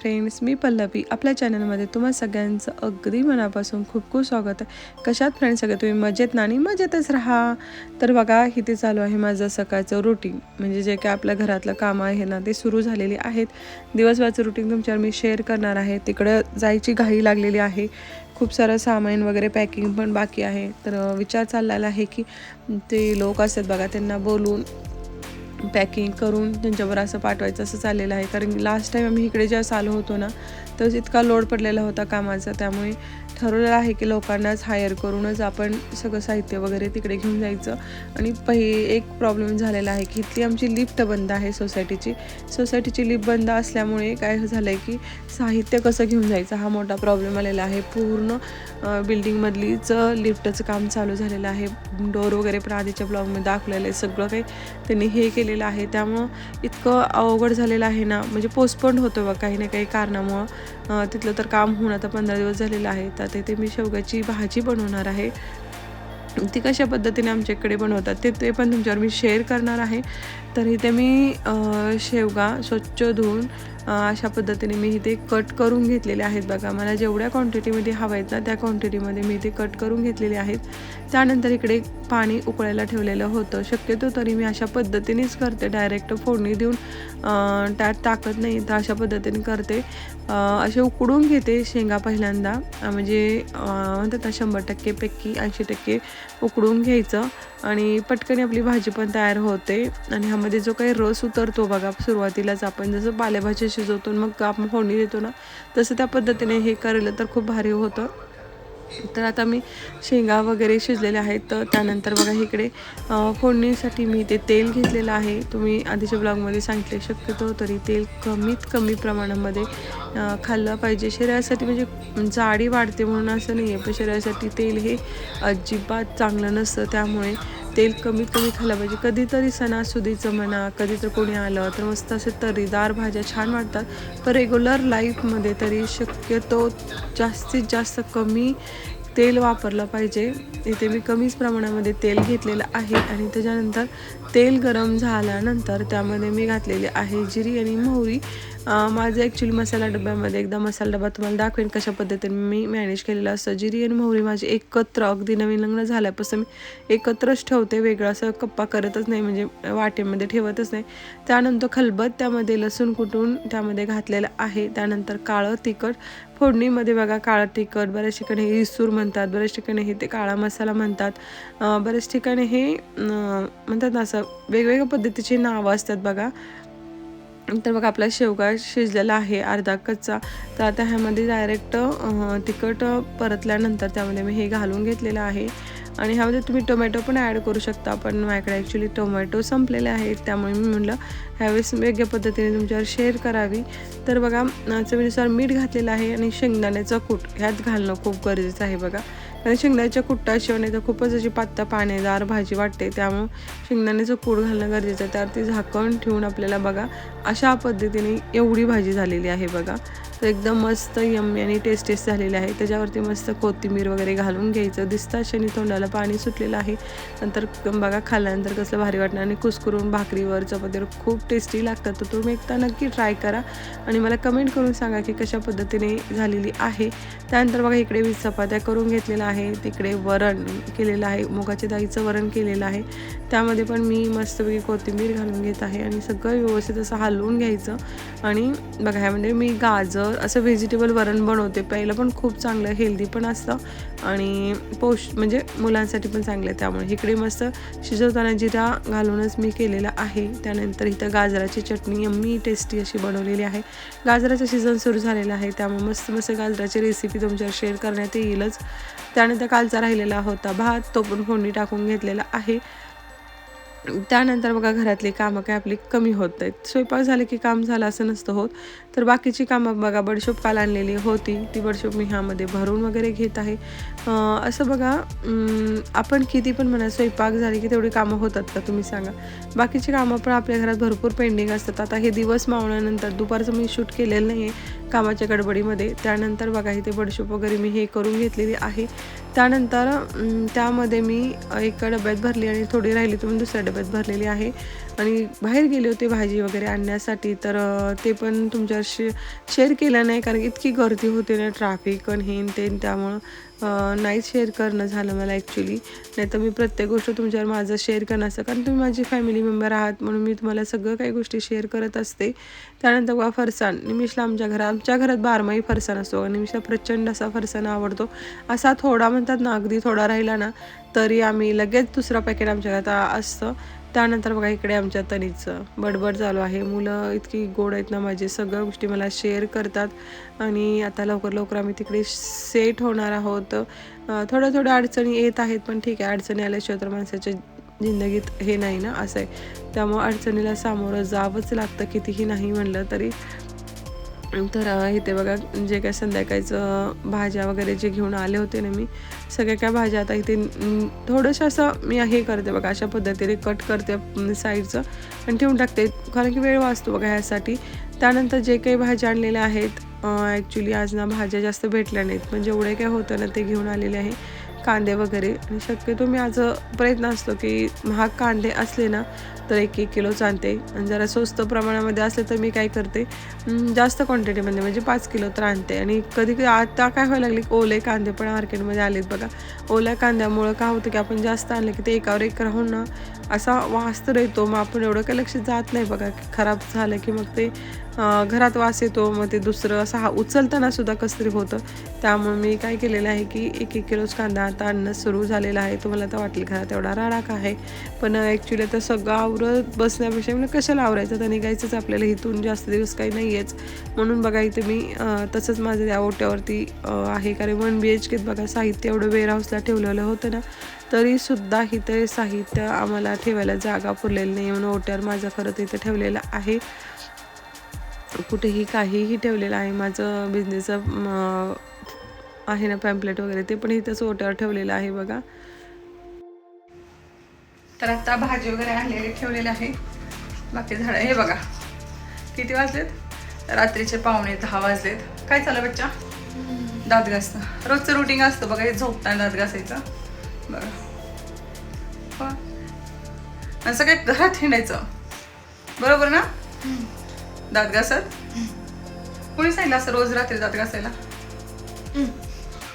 Friends मी पल्लवी. आपल्या चॅनलमध्ये तुम्हा सगळ्यांचं अगदी मनापासून खूप खूप स्वागत आहे. कशात फ्रेंड्स सगळे? तुम्ही मजेत ना आणि मजेतच राहा. तर बघा इथे चालू आहे माझं सकाळचं रुटीन म्हणजे जे काय आपल्या घरातलं काम आहे ना ते सुरू झालेले आहेत. दिवसभराचं रुटीन तुमच्यावर मी शेअर करणार आहे. तिकडं जायची घाई लागलेली आहे. खूप सारं सामान वगैरे पॅकिंग पण बाकी आहे. तर विचार चाललेला आहे की ते लोक असतात बघा त्यांना बोलून पॅकिंग करून त्यांच्यावर असं पाठवायचं असं चाललेलं आहे. कारण लास्ट टाईम आम्ही इकडे जेव्हा आलो होतो ना तर इतका लोड पडलेला होता कामाचा. त्यामुळे ठरवलेलं आहे की लोकांनाच हायर करूनच आपण सगळं साहित्य वगैरे तिकडे घेऊन जायचं. आणि पहि एक प्रॉब्लेम झालेला आहे की इथली आमची लिफ्ट बंद आहे सोसायटीची सोसायटीची लिफ्ट बंद असल्यामुळे काय झालं आहे की साहित्य कसं घेऊन जायचं हा मोठा प्रॉब्लेम आलेला आहे. पूर्ण बिल्डिंगमधलीच लिफ्टचं काम चालू झालेलं आहे. डोर वगैरे पण आधीच्या ब्लॉगमध्ये दाखवलेलं आहे. सगळं काही त्यांनी हे केलेलं आहे. त्यामुळं इतकं अवघड झालेलं आहे ना म्हणजे पोस्टपोंड होतं बघ काही ना काही कारणामुळं. तिथलं तर काम होऊन आता पंधरा दिवस झालेलं आहे. तर तिथे मी शेवग्याची भाजी बनवणार आहे. ती कशा पद्धतीने आमच्या इकडे बनवतात ते ते पण तुमच्यावर मी शेअर करणार आहे. तर इथे मी शेवगा स्वच्छ धुवून अशा पद्धतीने मी इथे कट करून घेतलेले आहेत बघा. मला जेवढ्या क्वांटिटीमध्ये हवं आहेत ना त्या क्वांटिटीमध्ये मी इथे कट करून घेतलेले आहेत. त्यानंतर इकडे पाणी उकळायला ठेवलेलं होतं. शक्यतो तरी मी अशा पद्धतीनेच करते. डायरेक्ट फोडणी देऊन त्यात टाकत नाही तर अशा पद्धतीने करते. असे उकडून घेते शेंगा पहिल्यांदा. म्हणजे म्हणतात ना शंभर टक्के पैकी ऐंशी टक्के उकडून घ्यायचं. आणि पटकन आपली भाजी पण तयार होते. आणि ह्यामध्ये जो काही रस उतरतो बघा सुरुवातीलाच आपण जसं पालेभाजी शिजवतो मग आपण फोडणी देतो ना. तसं त्या पद्धतीने हे केलं तर खूप भारी होतं. तर आता मी शेंगा वगैरे शिजलेले आहेत. तर त्यानंतर बघा इकडे फोडणीसाठी मी ते तेल घेतलेलं आहे. तुम्ही आधीच्या ब्लॉगमध्ये सांगितले शक्यतो तरी तेल कमीत कमी प्रमाणामध्ये खाल्लं पाहिजे. शरीरासाठी म्हणजे जाडी वाढते म्हणून असं नाही आहे पण शरीरासाठी तेल हे अजिबात चांगलं नसतं. त्यामुळे तेल कमीत कमी खाल्लं पाहिजे. कधीतरी सणासुदीचं म्हणा कधी तर कोणी आलं तर मस्त असे तरीदार भाज्या छान वाटतात. पण रेग्युलर लाईफमध्ये तरी शक्यतो जास्तीत जास्त कमी तेल वापरलं पाहिजे. इथे मी कमीच प्रमाणामध्ये तेल घेतलेलं आहे आणि त्याच्यानंतर तेल गरम झाल्यानंतर त्यामध्ये मी घातलेली आहे जिरी आणि मोहरी. माझं ॲक्च्युली मसाला डब्यामध्ये एकदा मसाला डबा तुम्हाला दाखवेन कशा पद्धतीने मी मॅनेज केलेलं असतं जिरी आणि मोहरी माझी एकत्र अगदी नवीन लग्न झाल्यापासून मी एकत्रच ठेवते वेगळं असं कप्पा करतच नाही म्हणजे वाटेमध्ये ठेवतच नाही. त्यानंतर खलबत त्यामध्ये लसूण कुटून त्यामध्ये घातलेलं आहे. त्यानंतर काळं तिखट फोडणीमध्ये बघा काळं तिखट बऱ्याच ठिकाणी इसूरमध्ये म्हणतात बऱ्याच ठिकाणी हे ते काळा मसाला म्हणतात. बऱ्याच ठिकाणी हे म्हणतात ना असं वेगवेगळ्या पद्धतीची नावं असतात बघा. तर बघा आपला शेवगा शिजलेला आहे अर्धा कच्चा. तर आता ह्यामध्ये डायरेक्ट तिखट परतल्यानंतर त्यामध्ये मी हे घालून घेतलेलं आहे. आणि ह्यामध्ये तुम्ही टोमॅटो पण ॲड करू शकता. पण माझ्याकडे ॲक्च्युली टोमॅटो संपलेले आहेत. त्यामुळे मी म्हटलं ह्यावेळेस वेगळ्या पद्धतीने तुमच्यावर शेअर करावी. तर बघा चवीनुसार मीठ घातलेलं आहे आणि शेंगदाण्याचं कूट. ह्यात घालणं खूप गरजेचं आहे बघा. कारण शेंगदाण्याच्या कुट्टाशिवाय नाही तर खूपच अशी पात्ता पाणीदार भाजी वाटते. त्यामुळं शेंगदाण्याचं कूट घालणं गरजेचं आहे. त्यावरती झाकण ठेवून आपल्याला बघा अशा पद्धतीने एवढी भाजी झालेली आहे बघा. तर एकदम मस्त यम्मी आणि टेस्टेस्ट झालेले झालेली आहे. त्याच्यावरती मस्त कोथिंबीर वगैरे घालून घ्यायचं. दिसतं शनी तोंडाला पाणी सुटलेलं आहे. नंतर बघा खाल्ल्यानंतर कसलं भारी वाटणार. आणि कुस्करून भाकरीवर चपातीवर खूप टेस्टी लागतात. तर तुम्ही एकदा नक्की ट्राय करा. आणि मला कमेंट करून सांगा की कशा पद्धतीने झालेली आहे. त्यानंतर बघा इकडे वीस चपात्या करून घेतलेल्या आहे. तिकडे वरण केलेलं आहे. मुगाच्या दाईचं वरण केलेलं आहे. त्यामध्ये पण मी मस्तपैकी कोथिंबीर घालून घेत आहे. आणि सगळं व्यवस्थित असं हलवून घ्यायचं. आणि बघा ह्यामध्ये मी गाजर असं व्हेजिटेबल वरण बनवते. पहिलं पण खूप चांगलं हेल्दी पण असतं. आणि पौष म्हणजे मुलांसाठी पण चांगलं आहे त्यामुळे. इकडे मस्त शिजवताना जिरा घालूनच मी केलेलं आहे. त्यानंतर इथं गाजराची चटणी यम्मी टेस्टी अशी बनवलेली आहे. गाजराचं सीझन सुरू झालेलं आहे. त्यामुळे मस्त मस्त गाजराची रेसिपी तुमच्यावर शेअर करण्यात येईलच. त्यानंतर कालचा राहिलेला होता भात. तो पण फोडणी टाकून घेतलेला आहे. त्यानंतर बघा घरातली कामं काय आपली कमी होत आहेत. स्वयंपाक झाले की काम झालं असं नसतं होत. तर बाकीची कामं बघा बडशोप काल आणलेली होती. ती बडशोप मी ह्यामध्ये भरून वगैरे घेत आहे. असं बघा आपण किती पण म्हणा स्वयंपाक झाले की तेवढी कामं होतात का तुम्ही सांगा. बाकीची कामं पण आपल्या घरात भरपूर पेंडिंग असतात. आता हे दिवस मावल्यानंतर दुपारचं मी शूट केलेलं नाही आहे कामाच्या गडबडीमध्ये. त्यानंतर बघा इथे बडशोप वगैरे मी हे करून घेतलेली आहे. त्यानंतर त्यामध्ये मी एका डब्यात भरली आणि थोडी राहिली तर मी दुसऱ्या डब्यात भरलेली आहे. आणि बाहेर गेले होते भाजी वगैरे आणण्यासाठी तर ते पण तुमच्याशी शेअर केलं नाही कारण इतकी गर्दी होते ना ट्रॅफिक आणि हे ते त्यामुळं. नाहीच नाही शेअर करणं झालं मला ॲक्च्युली नाही तर मी प्रत्येक गोष्ट तुमच्यावर माझं शेअर करणं असतं. कारण तुम्ही माझी फॅमिली मेंबर आहात म्हणून मी तुम्हाला सगळं काही गोष्टी शेअर करत असते. त्यानंतर बघा फरसाण निमिषला आमच्या घरात आमच्या घरात बारमाही फरसाण असतो. निमिषला प्रचंड असा फरसाण आवडतो. असा थोडा म्हणतात ना अगदी थोडा राहिला ना तरी आम्ही लगेच दुसरा पॅकेट आमच्या घरात असतं. त्यानंतर बघा इकडे आमच्या तनीचं बडबड चालू आहे. मुलं इतकी गोड आहेत ना माझे सगळ्या गोष्टी मला शेअर करतात आणि आता लवकर लवकर आम्ही तिकडे सेट होणार आहोत. थोड्या थोड्या अडचणी येत आहेत पण ठीक आहे. अडचणी आल्याशिवाय तर माणसाच्या जिंदगीत हे नाही ना असं आहे. त्यामुळं अडचणीला सामोरं जावंच लागतं कितीही नाही म्हणलं तरी. तर इथे बघा जे काय संध्याकाळचं भाज्या वगैरे जे घेऊन आले होते ना मी सगळ्या काय भाज्या आता इथे थोडंसं असं मी हे करते बघा अशा पद्धतीने कट करते साईडचं आणि ठेवून टाकते. कारण की वेळ वाचतो बघा ह्यासाठी. त्यानंतर जे काही भाज्या आणलेल्या आहेत ॲक्च्युली आज ना भाज्या जास्त भेटल्या नाहीत. म्हणजे पण जेवढे काय होतं ना ते घेऊन आलेले आहे. कांदे वगैरे. आणि शक्यतो मी आज प्रयत्न असतो की महाग कांदे असले ना तर एक एक किलोच आणते आणि जरा स्वस्त प्रमाणामध्ये असले तर मी काय करते जास्त क्वांटिटीमध्ये म्हणजे पाच किलो तर आणते. आणि कधी कधी आता काय व्हायला लागली ओले कांदे पण मार्केटमध्ये आलेत बघा. ओल्या कांद्यामुळं काय होतं की आपण जास्त आणलं की ते एकावर एक राहून ना असा वास तर येतो. मग आपण एवढं काही लक्ष जात नाही बघा की खराब झालं की मग ते घरात वास येतो मग ते दुसरं असं हा उचलताना सुद्धा कसं तरी होतं. त्यामुळे मी काय केलेलं आहे की एक एक किलोच कांदा आता आणणं सुरू झालेलं आहे. तुम्हाला तर वाटेल घरात तेवढा राडाक आहे. पण ॲक्च्युली आता सगळं आवरत बसण्यापेक्षा म्हणजे कशाला आवरायचं? तर निघायचंच आपल्याला. इथून जास्त दिवस काही नाही आहेच म्हणून बघा इथे मी तसंच माझं त्या ओट्यावरती आहे. कारण वन बी एच केत बघा साहित्य एवढं वेअर हाऊसला ठेवलेलं होतं ना तरीसुद्धा इथे साहित्य आम्हाला ठेवायला जागा पुरलेली नाही. म्हणून ओट्यावर माझं खरं तर इथे ठेवलेलं आहे. कुठेही काहीही ठेवलेलं आहे. माझं बिझनेसचं आहे ना पॅम्पलेट वगैरे ते पण इथंच ओट्यावर ठेवलेलं आहे बघा. तर आता भाजी वगैरे आणलेली ठेवलेली आहे. बाकी झाडं हे बघा. किती वाजलेत? रात्रीचे पावणे दहा वाजलेत. काय चाललं बच्चा? दात घासणं. रोजचं रुटीन असतं बघा हे झोपताना दात घासायचं. बघा. आणि सगळे घरात हिंडायचं. बरोबर ना? दात घासत? कुणी सांगितलं असं रोज रात्री दात घासायला?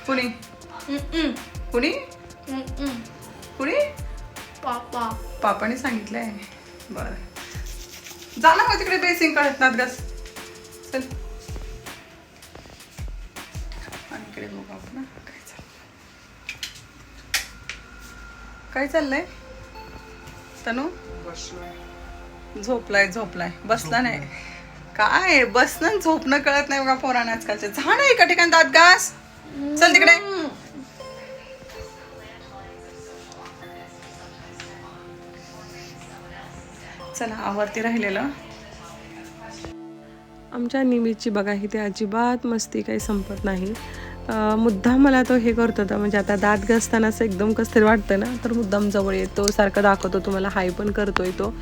कुणी कुणी कुणी पापा. पापाने सांगितलंय. बरं. जा ना मग तिकडे बेसिंग काढत नात घास चल. आणि इकडे बघू आपण. काय चाललंय? काय चाललंय? तनू? झोपलाय झोपलाय. बसला नाही. काय? बसणं झोपणं कळत नाही बघा पोरांना आजकालचे. जा ना एका ठिकाणी दात घास. चल तिकडे. चला आवरती राहिलेलं. आमच्या निमीची बघा इथे अजिबात मस्ती काही संपत नाही. मुद्दाम मला तो हे करत होता. म्हणजे आता दात घसताना असं एकदम कसं तरी वाटतं ना तर मुद्दाम जवळ येतो सारखं दाखवतो तुम्हाला हाय पण करतोय तो.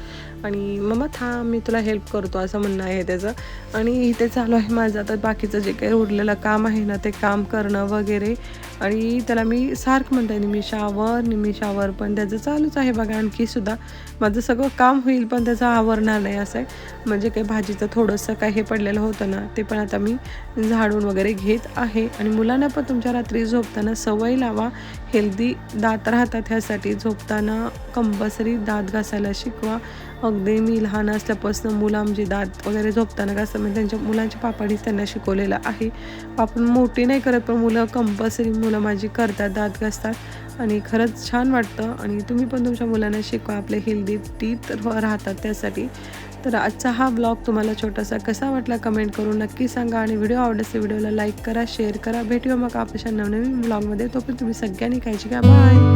आणि मग थांब मी तुला हेल्प करतो. असं म्हणणं आहे त्याचं. आणि इथे चालू आहे माझं. आता बाकीचं जे काही उरलेलं काम आहे ना ते काम करणं वगैरे. आणि त्याला मी सारखं म्हणते निमिषावर निमिषावर पण त्याचं चालूच आहे बघा आणखी सुद्धा. माझं सगळं काम होईल पण त्याचं आवरणार नाही असं आहे. म्हणजे काही भाजीचं थोडंसं काही हे पडलेलं होतं ना ते पण आता मी झाडून वगैरे घेत आहे. आणि मुलांना पण तुमच्या रात्री झोपताना सवय लावा. हेल्दी दात राहतात ह्यासाठी. झोपताना कंपल्सरी दात घासायला शिकवा. अगदी मी लहान असल्यापासून मुलं आमची दात वगैरे झोपताना घासतात. म्हणजे त्यांच्या मुलांची पापाडीच त्यांना शिकवलेलं आहे. आपण मोठी नाही करत पण मुलं कंपल्सरी मुलं माझी करतात दात घासतात. आणि खरंच छान वाटतं. आणि तुम्ही पण तुमच्या मुलांना शिकवा. आपले हेल्दी टीथ राहतात त्यासाठी. तर आजचा हा ब्लॉग तुम्हाला छोटासा कसा वाटला कमेंट करून नक्की सांगा आणि व्हिडिओ आवडते व्हिडिओला लाईक करा शेअर करा. भेटूया मग आपल्या नवनवीन ब्लॉगमध्ये. तोपर्यंत तुम्ही सगळ्यांनी खायची घ्या. बाय!